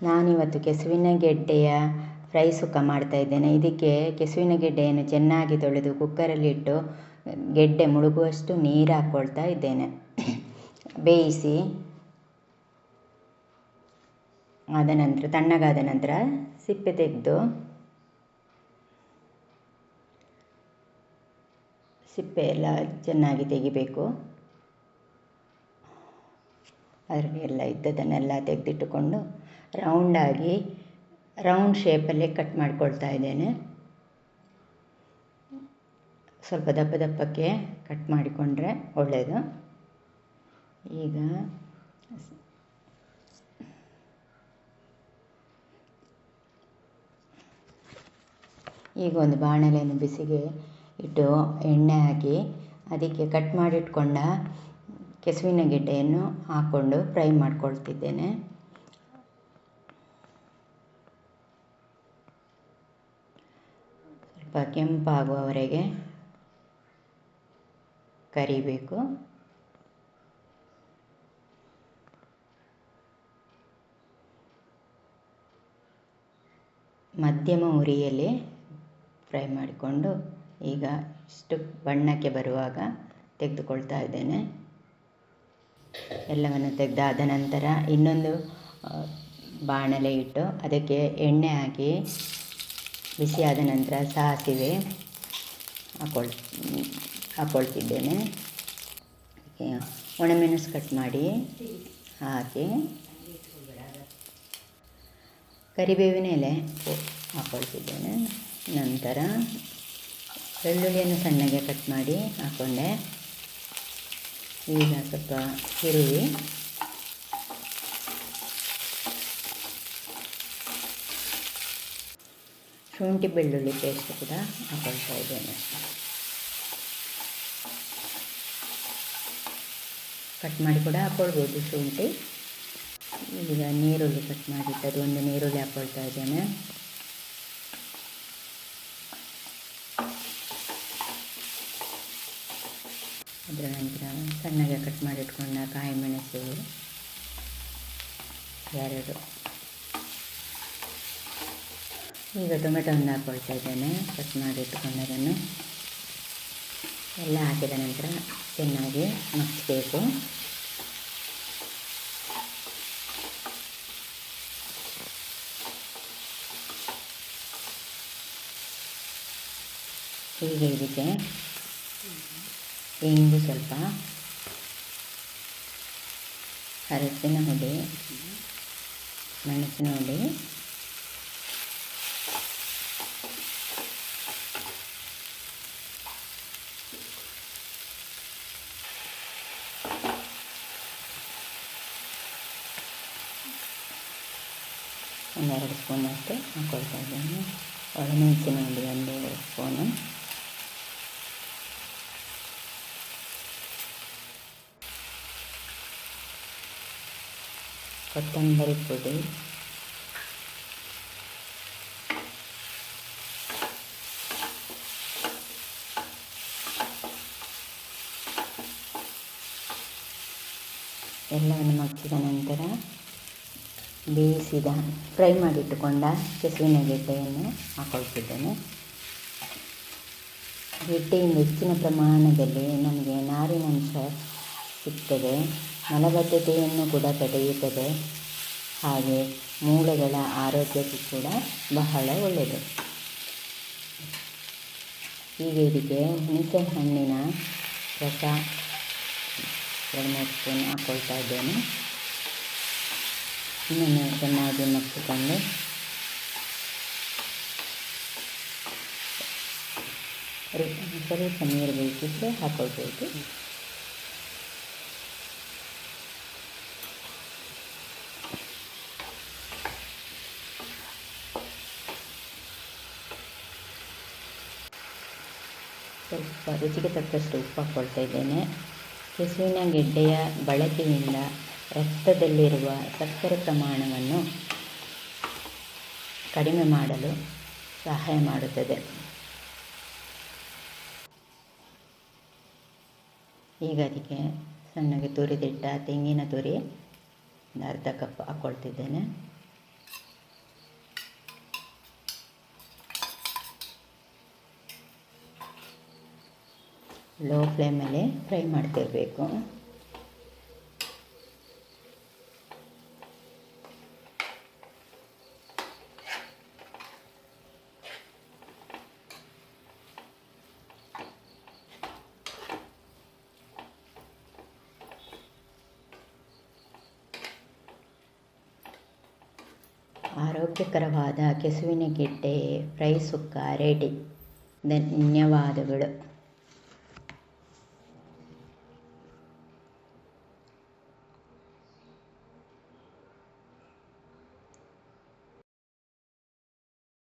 ನಾನಿವತ್ತು ಕೆಸುವಿನ ಗೆಡ್ಡೆಯ ಫ್ರೈ ಸುಕ್ಕ ಮಾಡ್ತಾ ಇದ್ದೇನೆ. ಇದಕ್ಕೆ ಕೆಸುವಿನ ಗೆಡ್ಡೆಯನ್ನು ಚೆನ್ನಾಗಿ ತೊಳೆದು ಕುಕ್ಕರಲ್ಲಿಟ್ಟು ಗೆಡ್ಡೆ ಮುಳುಗುವಷ್ಟು ನೀರು ಹಾಕ್ಕೊಳ್ತಾ ಇದ್ದೇನೆ. ಬೇಯಿಸಿ ಆದ ನಂತರ, ತಣ್ಣಗಾದ ನಂತರ ಸಿಪ್ಪೆ ತೆಗೆದು ಸಿಪ್ಪೆ ಎಲ್ಲ ಚೆನ್ನಾಗಿ ತೆಗಿಬೇಕು. ಅದರಲ್ಲಿ ಎಲ್ಲ ಇದ್ದದನ್ನೆಲ್ಲ ತೆಗೆದಿಟ್ಟುಕೊಂಡು ರೌಂಡಾಗಿ ರೌಂಡ್ ಶೇಪಲ್ಲೇ ಕಟ್ ಮಾಡ್ಕೊಳ್ತಾ ಇದ್ದೇನೆ. ಸ್ವಲ್ಪ ದಪ್ಪ ದಪ್ಪಕ್ಕೆ ಕಟ್ ಮಾಡಿಕೊಂಡ್ರೆ ಒಳ್ಳೆಯದು ಈಗ ಈಗ ಒಂದು ಬಾಣಲೆಯನ್ನು ಬಿಸಿಗೆ ಇಟ್ಟು ಎಣ್ಣೆ ಹಾಕಿ ಅದಕ್ಕೆ ಕಟ್ ಮಾಡಿಟ್ಕೊಂಡ ಕೆಸುವಿನ ಗೆಡ್ಡೆಯನ್ನು ಹಾಕ್ಕೊಂಡು ಫ್ರೈ ಮಾಡ್ಕೊಳ್ತಿದ್ದೇನೆ. ಸ್ವಲ್ಪ ಕೆಂಪಾಗುವವರೆಗೆ ಕರಿಬೇಕು. ಮಧ್ಯಮ ಉರಿಯಲ್ಲಿ ಫ್ರೈ ಮಾಡಿಕೊಂಡು ಈಗ ಇಷ್ಟು ಬಣ್ಣಕ್ಕೆ ಬರುವಾಗ ತೆಗೆದುಕೊಳ್ತಾ ಇದ್ದೇನೆ. ಎಲ್ಲವನ್ನು ತೆಗೆದಾದ ನಂತರ ಇನ್ನೊಂದು ಬಾಣಲೆ ಇಟ್ಟು ಅದಕ್ಕೆ ಎಣ್ಣೆ ಹಾಕಿ ಬಿಸಿಯಾದ ನಂತರ ಸಾಸಿವೆ ಹಾಕೊಳ್, ಹಾಕೊಳ್ತಿದ್ದೇನೆ. ಒಣಮೆಣಸು ಕಟ್ ಮಾಡಿ ಹಾಕಿ. ಕರಿಬೇವಿನ ಎಲೆ ಹಾಕೊಳ್ತಿದ್ದೇನೆ. ನಂತರ ಬೆಳ್ಳುಳ್ಳಿಯನ್ನು ಸಣ್ಣಗೆ ಕಟ್ ಮಾಡಿ ಹಾಕ್ಕೊಂಡೆ ಈಗ ಸ್ವಲ್ಪ ತಿರುವಿ ಶುಂಠಿ ಬೆಳ್ಳುಳ್ಳಿ ಪೇಸ್ಟ್ ಕೂಡ ಹಾಕೊಳ್ತಾ ಇದ್ದೇನೆ ಕಟ್ ಮಾಡಿ ಕೂಡ ಹಾಕ್ಕೊಳ್ಬೋದು ಶುಂಠಿ ಈಗ ನೀರುಳ್ಳಿ ಕಟ್ ಮಾಡಿಟ್ಟದು ಒಂದು ನೀರುಳ್ಳಿ ಹಾಕ್ಕೊಳ್ತಾ ಇದ್ದೇನೆ ಅದರ ನಂತರ ಸಣ್ಣಗೆ ಕಟ್ ಮಾಡಿಟ್ಕೊಂಡ ಕಾಯಿ ಮೆಣಸು ಎರಡು ಈಗ ಟೊಮೆಟೊವನ್ನು ಹಾಕ್ಕೊಳ್ತಾ ಇದ್ದೇನೆ ಕಟ್ ಮಾಡಿ ಇಟ್ಕೊಂಡದನ್ನು. ಎಲ್ಲ ಹಾಕಿದ ನಂತರ ಚೆನ್ನಾಗಿ ಮುಚ್ಚಬೇಕು ಹೀಗೆ ಇದಕ್ಕೆ ಇಂಗು ಸ್ವಲ್ಪ ಅರಸಿನ ಹುಡಿ ಮೆಣಸಿನ ಹುಡಿ ಒಂದೆರಡು ಸ್ಪೂನಷ್ಟು ಹಾಕ್ಕೊಳ್ತಾ ಇದ್ದೇನೆ ಒಳಮೆಣಸಿನ ಹುಡಿ ಒಂದು ಸ್ಪೂನು ಕೊತ್ತಂಬರಿ ಪುಡಿ ಎಲ್ಲವನ್ನು ಮಗ್ಚಿದ ನಂತರ ಬೇಯಿಸಿದ ಫ್ರೈ ಮಾಡಿಟ್ಟುಕೊಂಡ ಕೆಸುವಿನ ಗೆಡ್ಡೆಯನ್ನು ಹಾಕೊಳ್ತಿದ್ದೇನೆ. ಗೆಡ್ಡೆಯಿಂದ ಹೆಚ್ಚಿನ ಪ್ರಮಾಣದಲ್ಲಿ ನಮಗೆ ನಾರಿನಂಶ ಸಿಗ್ತದೆ. ಮಲಬದ್ಧತೆಯನ್ನು ಕೂಡ ತಡೆಯುತ್ತದೆ. ಹಾಗೆ ಮೂಳೆಗಳ ಆರೋಗ್ಯಕ್ಕೂ ಕೂಡ ಬಹಳ ಒಳ್ಳೆಯದು. ಈ ಇದಕ್ಕೆ ಹುಣಸೆ ಹಣ್ಣಿನ ರಸ, ಎರಡು ಮೂರು ಸ್ಪೂನ್ ಹಾಕ್ಕೊಳ್ತಾ ಇದ್ದೇನೆ. ಇನ್ನೊಮ್ಮೆ ಚೆನ್ನಾಗಿ ಮಗ್ಚಿಕೊಂಡು ಸ್ವಲ್ಪ ನೀರು ಬೇಕಿದ್ದರೆ ಹಾಕ್ಕೊಳ್ಬೋದು ಸ್ವಲ್ಪ ರುಚಿಗೆ ತಕ್ಕಷ್ಟು ಉಪ್ಪು ಹಾಕ್ಕೊಳ್ತಾ ಇದ್ದೇನೆ. ಕೆಸುವಿನ ಗೆಡ್ಡೆಯ ಬಳಕೆಯಿಂದ ರಕ್ತದಲ್ಲಿರುವ ಸಕ್ಕರೆ ಪ್ರಮಾಣವನ್ನು ಕಡಿಮೆ ಮಾಡಲು ಸಹಾಯ ಮಾಡುತ್ತದೆ. ಈಗ ಅದಕ್ಕೆ ಸಣ್ಣಗೆ ತುರಿದಿಟ್ಟ ತೆಂಗಿನ ತುರಿ ಅರ್ಧ ಕಪ್ ಹಾಕ್ಕೊಳ್ತಿದ್ದೇನೆ ಲೋ ಫ್ಲೇಮಲ್ಲಿ ಫ್ರೈ ಮಾಡ್ತಿರಬೇಕು. ಆರೋಗ್ಯಕರವಾದ ಕೆಸುವಿನ ಗೆಡ್ಡೆ ಫ್ರೈ ಸುಕ್ಕ ರೆಡಿ. ಧನ್ಯವಾದಗಳು.